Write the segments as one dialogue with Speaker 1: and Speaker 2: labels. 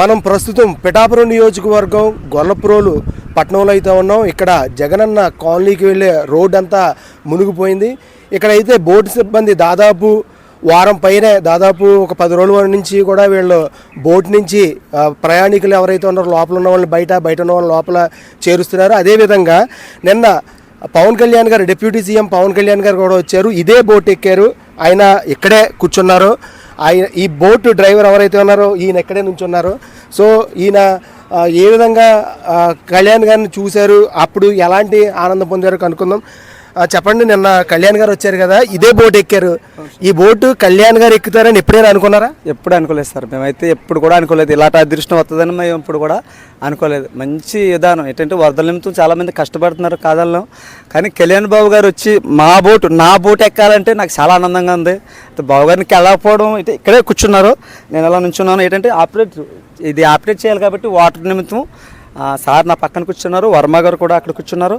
Speaker 1: మనం ప్రస్తుతం పిఠాపురం నియోజకవర్గం గొల్లప్రోలు పట్టణంలో అయితే ఉన్నాం. ఇక్కడ జగనన్న కాలనీకి వెళ్ళే రోడ్ అంతా మునిగిపోయింది. ఇక్కడైతే బోర్డు సిబ్బంది దాదాపు వారం పైనే దాదాపు ఒక పది రోజుల నుంచి కూడా వీళ్ళు బోట్ నుంచి ప్రయాణికులు ఎవరైతే ఉన్నారో లోపల ఉన్న వాళ్ళని బయట బయట ఉన్న వాళ్ళని లోపల చేరుస్తున్నారు. అదేవిధంగా నిన్న పవన్ కళ్యాణ్ గారు డిప్యూటీ సీఎం పవన్ కళ్యాణ్ గారు కూడా వచ్చారు. ఇదే బోట్ ఎక్కారు. ఆయన ఇక్కడే కూర్చున్నారు. ఆయన ఈ బోటు డ్రైవర్ ఎవరైతే ఉన్నారో ఈయన ఎక్కడే ఉన్నారో. సో ఈయన ఏ విధంగా కళ్యాణ్ గారిని చూశారు అప్పుడు ఎలాంటి ఆనందం పొందారో కనుక్కుందాం. చెప్పండి నిన్న కళ్యాణ్ గారు వచ్చారు కదా ఇదే బోట్ ఎక్కారు. ఈ బోటు కళ్యాణ్ గారు ఎక్కుతారని ఎప్పుడైనా అనుకున్నారా?
Speaker 2: ఎప్పుడు అనుకోలేదు సార్ మేమైతే ఎప్పుడు కూడా అనుకోలేదు. ఇలాంటి అదృష్టం వస్తుందని మేము ఇప్పుడు కూడా అనుకోలేదు. మంచి విధానం ఏంటంటే వరదల నిమిత్తం చాలామంది కష్టపడుతున్నారు కాదలను కానీ కళ్యాణ్ బాబు గారు వచ్చి మా బోటు నా బోట్ ఎక్కాలంటే నాకు చాలా ఆనందంగా ఉంది. బాబు గారికి వెళ్ళకపోవడం అయితే ఇక్కడే కూర్చున్నారు. నేను ఎలా నుంచున్నాను. ఏంటంటే ఆపరేట్ ఇది ఆపరేట్ చేయాలి కాబట్టి వాటర్ నిమిత్తం సార్ నా పక్కన కూర్చున్నారు. వర్మ గారు కూడా అక్కడ కూర్చున్నారు.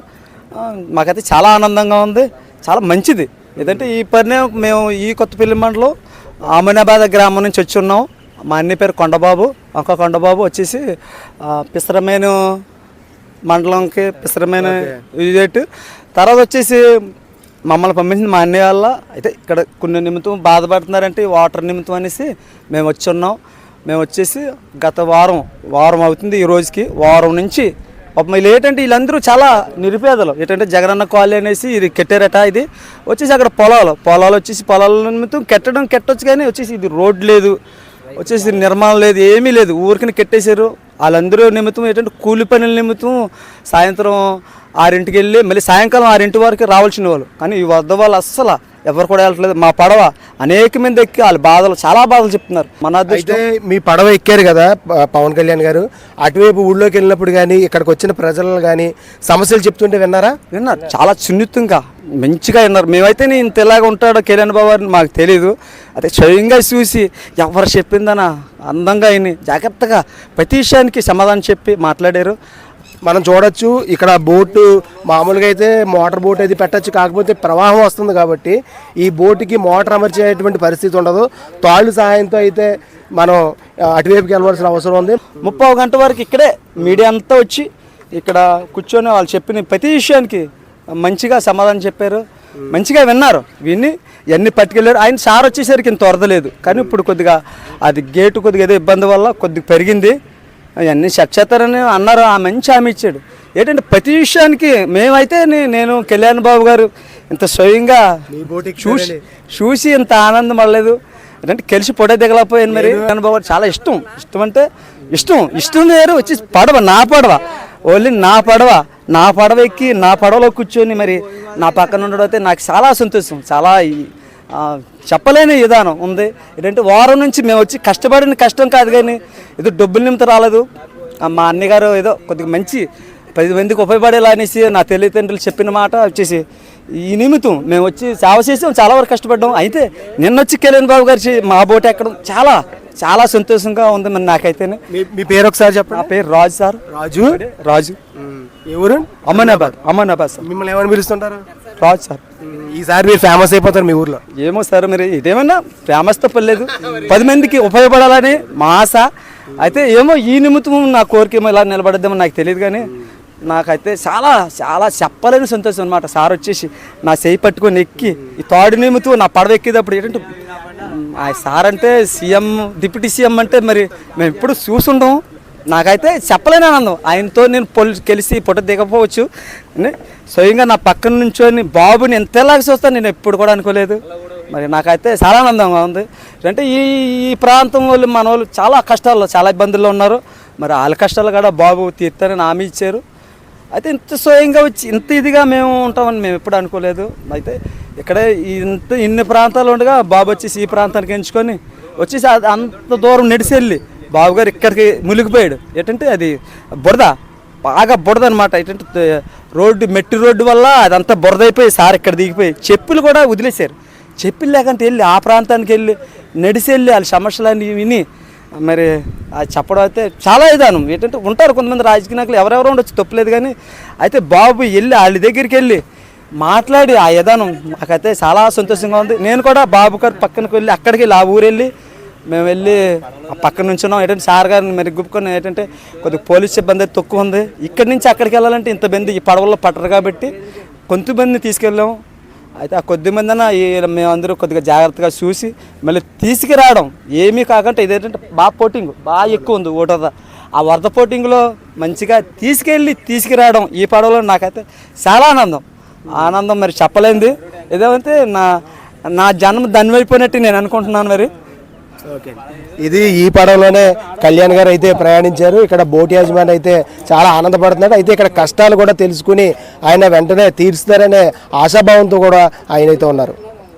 Speaker 2: మాకైతే చాలా ఆనందంగా ఉంది. చాలా మంచిది. ఏదంటే ఈ పని మేము ఈ కొత్తపల్లి మండలం అమీనాబాద్ గ్రామం నుంచి వచ్చి ఉన్నాం మా అన్ని పేరు కొండబాబు. ఒక కొండబాబు వచ్చేసి పిసరమేను మండలంకి పిసరమైన ఇదేటు తర్వాత వచ్చేసి మమ్మల్ని పంపించింది మా అన్నయ్య వల్ల అయితే ఇక్కడ కొన్ని నిమిత్తం బాధపడుతున్నారంటే వాటర్ నిమిత్తం అనేసి మేము వచ్చి ఉన్నాం మేము వచ్చేసి గత వారం వారం అవుతుంది ఈ రోజుకి. వారం నుంచి పాపం వీళ్ళు ఏంటంటే వీళ్ళందరూ చాలా నిరుపేదలు. ఏంటంటే జగనన్న కాలనీ అనేసి ఇది కెట్టారట ఇది. వచ్చేసి అక్కడ పొలాలు పొలాలు వచ్చేసి పొలాల నిమిత్తం కెట్టడం కెట్టొచ్చు కానీ వచ్చేసి ఇది రోడ్ లేదు. వచ్చేసి నిర్మాణం లేదు ఏమీ లేదు. ఊరికి కెట్టేశారు. వాళ్ళందరూ నిమిత్తం ఏంటంటే కూలి పనుల నిమిత్తం సాయంత్రం ఆరింటికి వెళ్ళి మళ్ళీ సాయంకాలం ఆరింటి వరకు రావాల్సిన వాళ్ళు. కానీ ఈ వద్ద వాళ్ళు అస్సలు ఎవరు కూడా వెళ్ళట్లేదు. మా పడవ అనేక మంది ఎక్కి వాళ్ళ బాధలు చాలా బాధలు చెప్తున్నారు. మన
Speaker 1: అయితే మీ పడవ ఎక్కారు కదా పవన్ కళ్యాణ్ గారు. అటువైపు ఊళ్ళోకి వెళ్ళినప్పుడు కానీ ఇక్కడికి వచ్చిన ప్రజలను కానీ సమస్యలు చెప్తుంటే విన్నారా?
Speaker 2: విన్నారు. చాలా సున్నితంగా మంచిగా విన్నారు. మేమైతే నేను ఇంత ఎలాగ ఉంటాడో కిరణ్ బాబు అని మాకు తెలియదు అదే స్వయంగా చూసి ఎవరు చెప్పిందనా? అందంగా అయిన జాగ్రత్తగా ప్రతి విషయానికి సమాధానం చెప్పి మాట్లాడారు.
Speaker 1: మనం చూడొచ్చు. ఇక్కడ బోటు మామూలుగా అయితే మోటార్ బోట్ అయితే పెట్టచ్చు. కాకపోతే ప్రవాహం వస్తుంది కాబట్టి ఈ బోటుకి మోటార్ అమర్చేటువంటి పరిస్థితి ఉండదు. తాళ్ళు సహాయంతో అయితే మనం అటువైపుకి వెళ్ళవలసిన అవసరం ఉంది.
Speaker 2: ముప్పై గంట వరకు ఇక్కడే మీడియా అంతా వచ్చి ఇక్కడ కూర్చొని వాళ్ళు చెప్పిన ప్రతి విషయానికి మంచిగా సమాధానం చెప్పారు. మంచిగా విన్నారు విని ఇవన్నీ పట్టుకెళ్ళారు? ఆయన సార్ వచ్చేసరికి ఇంత వరదలేదు కానీ ఇప్పుడు కొద్దిగా అది గేటు కొద్దిగా ఏదో ఇబ్బంది వల్ల కొద్దిగా పెరిగింది. అవన్నీ సెట్ చేస్తారని అన్నారు. ఆ మంచి హామీ ఇచ్చాడు. ఏంటంటే ప్రతి విషయానికి మేమైతే నేను కళ్యాణ్ బాబు గారు ఇంత స్వయంగా చూసి చూసి ఇంత ఆనందం పడలేదు. అంటే కలిసి పొడే దిగలేకపోయాను మరి. కళ్యాణ్ బాబు గారు చాలా ఇష్టం. ఇష్టం అంటే ఇష్టం. ఇష్టం వేరు. వచ్చి పడవ నా పడవ. ఓన్లీ నా పడవ. నా పడవ ఎక్కి నా పడవలో కూర్చొని మరి నా పక్కన ఉండడం అయితే నాకు చాలా సంతోషం. చాలా చెప్పలేని విధానం ఉంది. ఏంటంటే వారం నుంచి మేము వచ్చి కష్టపడిన కష్టం కాదు కానీ ఏదో డబ్బుల నిమిత్తం రాలేదు. మా అన్నగారు ఏదో కొద్దిగా మంచి పది మందికి ఉపయోగపడేలా అనేసి నా తల్లిదండ్రులు చెప్పిన మాట వచ్చేసి ఈ నిమిత్తం మేము వచ్చి సేవ చేసాం చాలా వరకు కష్టపడ్డాం. అయితే నిన్న వచ్చి కిరణ్ బాబు గారి మా బోట్ ఎక్కడం చాలా చాలా సంతోషంగా ఉంది మరి నాకైతేనే.
Speaker 1: మీ పేరు ఒకసారి
Speaker 2: నా
Speaker 1: చెప్పండి
Speaker 2: పేరు రాజు సార్.
Speaker 1: రాజు?
Speaker 2: రాజు.
Speaker 1: ఎవరు
Speaker 2: అమ్మనాబాద్ అమ్మనాబాద్ సార్.
Speaker 1: మిమ్మల్ని ఏమని పిలుస్తుంటారు?
Speaker 2: రాజు సార్.
Speaker 1: ఈసారి మీరు ఫేమస్ అయిపోతారు మీ ఊర్లో.
Speaker 2: ఏమో సార్ మరి ఇదేమన్నా ఫేమస్ తప్పలేదు పది మందికి ఉపయోగపడాలని మా ఆశ. అయితే ఏమో ఈ నిమిత్తం నా కోరిక ఏమో ఇలా నిలబడద్దేమో నాకు తెలియదు కానీ నాకైతే చాలా చాలా చెప్పలేని సంతోషం అనమాట సార్ వచ్చేసి నా చేయి పట్టుకొని ఎక్కి ఈ తాడు నిమిత్తం నా పడవ ఎక్కేటప్పుడు ఏంటంటే ఆ సార్ అంటే సీఎం డిప్యూటీ సీఎం అంటే మరి మేము ఎప్పుడు చూసుండం నాకైతే చెప్పలేని ఆనందం. ఆయనతో నేను పొలి కలిసి పొట్ట దిగపోవచ్చు స్వయంగా నా పక్కన నుంచొని బాబుని ఎంతలాగా చూస్తాను నేను ఎప్పుడు కూడా అనుకోలేదు. మరి నాకైతే చాలా ఆనందంగా ఉంది. అంటే ఈ ఈ ప్రాంతం వాళ్ళు మన వాళ్ళు చాలా కష్టాల్లో చాలా ఇబ్బందుల్లో ఉన్నారు. మరి వాళ్ళ కష్టాలు కూడా బాబు తీర్తారని హామీ ఇచ్చారు. అయితే ఇంత స్వయంగా వచ్చి ఇంత ఇదిగా మేము ఉంటామని మేము ఎప్పుడు అనుకోలేదు. అయితే ఇక్కడే ఇంత ఇన్ని ప్రాంతాలు ఉండగా బాబు వచ్చేసి ఈ ప్రాంతానికి ఎంచుకొని వచ్చేసి అది అంత దూరం నడిచి బాబుగారు ఇక్కడికి మునిగిపోయాడు. ఏంటంటే అది బురద బాగా బురద అనమాట ఏంటంటే రోడ్డు మెట్టి రోడ్డు వల్ల అదంతా బురద అయిపోయి సార్ ఇక్కడ దిగిపోయి చెప్పులు కూడా వదిలేశారు. చెప్పులు లేకంటే వెళ్ళి ఆ ప్రాంతానికి వెళ్ళి నడిసి వెళ్ళి వాళ్ళ సమస్యలన్నీ విని మరి అది చెప్పడం అయితే చాలా విధానం ఏంటంటే ఉంటారు కొంతమంది రాజకీయ నాయకులు ఎవరెవరో ఉండొచ్చు తప్పలేదు కానీ అయితే బాబు వెళ్ళి వాళ్ళ దగ్గరికి వెళ్ళి మాట్లాడి ఆ విధానం నాకైతే చాలా సంతోషంగా ఉంది. నేను కూడా బాబు గారు పక్కనకి వెళ్ళి అక్కడికి వెళ్ళి ఆ ఊరు వెళ్ళి మేము వెళ్ళి పక్కన నుంచున్నాం. ఏంటంటే సార్ గారిని మరి గుప్పుకొని ఏంటంటే కొద్దిగా పోలీస్ సిబ్బంది అయితే తక్కువ ఉంది. ఇక్కడి నుంచి అక్కడికి వెళ్ళాలంటే ఇంత మంది ఈ పడవల్లో పట్టరు కాబట్టి కొంతమందిని తీసుకెళ్ళాం. అయితే ఆ కొద్ది మందిన మేమందరూ కొద్దిగా జాగ్రత్తగా చూసి మళ్ళీ తీసుకురావడం ఏమీ కాకుండా ఇదేంటంటే బాగా పోటింగ్ బాగా ఎక్కువ ఉంది ఓటద ఆ వరద పోటింగ్లో మంచిగా తీసుకెళ్ళి తీసుకురావడం ఈ పడవలో నాకైతే చాలా ఆనందం. ఆనందం మరి చెప్పలేంది. ఏదేమంటే నా నా జన్మ ధన్వైపోయినట్టు నేను అనుకుంటున్నాను మరి.
Speaker 1: ఇది ఈ పడవలోనే కళ్యాణ్ గారు అయితే ప్రయాణించారు. ఇక్కడ బోట్ యాజమాన్ అయితే చాలా ఆనందపడుతున్నాడు అయితే ఇక్కడ కష్టాలు కూడా తెలుసుకుని ఆయన వెంటనే తీరుస్తారనే ఆశాభావంతో కూడా ఆయన అయితే ఉన్నారు.